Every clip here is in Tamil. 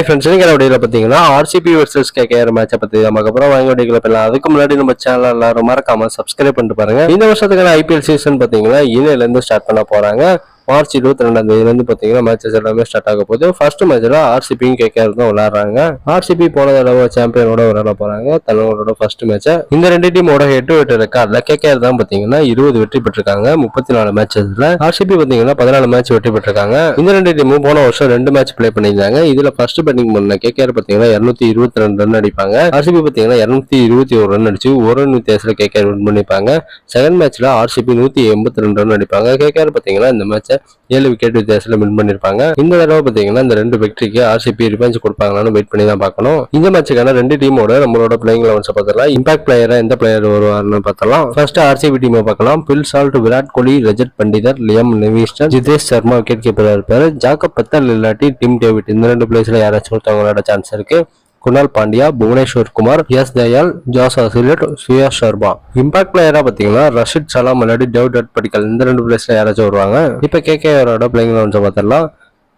ஹை ஃப்ரெண்ட்ஸ் நீங்கள் வீடியோவில் பார்த்தீங்கன்னா ஆர்சிபி வர்சஸ் கேகேஆர் மேட்சை பற்றி நமக்கு அப்புறம் வாங்கி வீடியோவில் அதுக்கு முன்னாடி நம்ம சேனல் எல்லாரும் மறக்காம சப்ஸ்கிரைப் பண்ணிட்டு பாருங்க. இந்த வருஷத்துக்கான ஐபிஎல் சீசன் பார்த்தீங்கன்னா இன்னையிலேருந்து ஸ்டார்ட் பண்ண போறாங்க. மார்ச் இருபத்தி ரெண்டாம் தேதியிலேருந்து பார்த்தீங்கன்னா மேட்சஸ் எல்லாமே ஸ்டார்ட் ஆக போகுது. ஃபர்ஸ்ட் மேட்ச்ல ஆர்சிபியும் கேகேஆர் தான் விளையாடுறாங்க. ஆர்சிபி போன தடவை சாம்பியனோட விளையாட போறாங்க. தன்னோட ஃபர்ஸ்ட் மேட்ச் இந்த ரெண்டு டீமோட ஹெட் டு ஹெட் ரெக்கார்ட்ல கேகேஆர் தான் பார்த்தீங்கன்னா இருபது வெற்றி பெற்றிருக்காங்க. முப்பத்தி நாலு மேட்சஸ்ல ஆர்சிபி பார்த்தீங்கன்னா பதினாலு மேட்ச் வெற்றி பெற்றிருக்காங்க. இந்த ரெண்டு டீமும் போன வருஷம் ரெண்டு மேட்ச் பிளே பண்ணியிருந்தாங்க. இதுல ஃபர்ஸ்ட் பேட்டிங் பண்ண கேகேஆர் பார்த்தீங்கன்னா இருநூத்தி இருபத்தி ரெண்டு ரன் அடிப்பாங்க. ஆர்சிபி பார்த்தீங்கன்னா இருநூத்தி இருபத்தி ஒரு ரன் அடிச்சு ஒரு ரன் வித்தியாசத்துல கேகேஆர் வின் பண்ணிப்பாங்க செகண்ட் மேட்ச்ல ஆர்சிபி நூத்தி எண்பத்தி ரெண்டு ரன் அடிப்பாங்க. கேகேஆர் பார்த்தீங்கன்னா இந்த மேட்சை ஏழு விக்கெட் வித்தியாசத்துல வின் பண்ணிருப்பாங்க. இந்த தடவை பார்த்தீங்கன்னா இந்த ரெண்டு வெற்றிக்கு ஆர்சிபி ரிவெஞ்ச் கொடுப்பாங்களான்னு வெயிட் பண்ணி தான் பார்க்கணும். இந்த மேட்சுக்கான ரெண்டு டீமோட நம்மளோட பிளேயிங் லெவன்ஸ் பார்த்துலாம் இம்பாக்ட் பிளேயரா எந்த பிளேயர் வருவார்னு பார்த்தலாம் ஃபர்ஸ்ட் ஆர்சிபி டீமை பார்க்கலாம். Phil Salt Virat Kohli Rajat Patidar Liam Livingstone Jitesh Sharma wicket கீப்பராக இருப்பாரு. ஜாக்கப் பத்தல் இல்லாட்டி டிம் டேவிட். இந்த ரெண்டு பிளேஸ்ல யாராச்சும் ஒருத்தவங்களோட சான்ஸ் இருக்கு. Kunal Pandya Bhuvneshwar Kumar Yash Dayal Josh Hazlewood Suyash Sharma impact பிளேயரா பாத்தீங்கன்னா ரஷித் சலாம் இல்லாட்டி டேவிட் படிக்கல். இந்த ரெண்டு பிளேஸ்ல யாராச்சும் வருவாங்க? இப்ப கேகேஆரோட பிளேயிங் லெவன்ஸை பார்த்தலாம்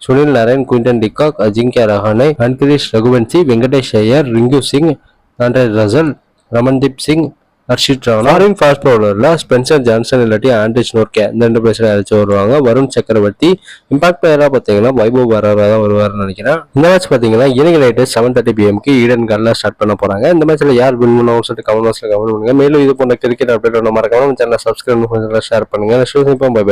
Sunil Narine Quinton de Kock Ajinkya Rahane Angkrish Raghuvanshi Venkatesh Iyer Rinku Singh Andre Russell Ramandeep Singh Harshit Rana foreign fast பவுலரில் Spencer Johnson இல்லாட்டி ஆண்ட்ரிச் நோர்கே இந்த ரெண்டு பிளேஸ்ல யாராச்சும் வருவாங்க. வருண் சக்கரவர்த்தி இம்பாக்ட் பிளேயராக பார்த்தீங்கன்னா வைபவ் வராரா தான் வருவார்னு நினைக்கிறேன். இந்த மேட்ச் பார்த்தீங்கன்னா ஈவினிங் நைட்டு செவன் தேர்ட்டி பிஎம்க்கு ஈடன் கார்டில் ஸ்டார்ட் பண்ண போகிறாங்க இந்த மேட்ச்ல யார் வின் பண்ணுவோம் சொல்லிட்டு கமெண்ட் பாக்ஸ்ல கமெண்ட் பண்ணுங்க. மேலும் இது போன்ற கிரிக்கெட் அப்டேட் ஒன்று மறக்காம சேனல் சப்ஸ்கிரைப் ஷேர் பண்ணுங்க பை பை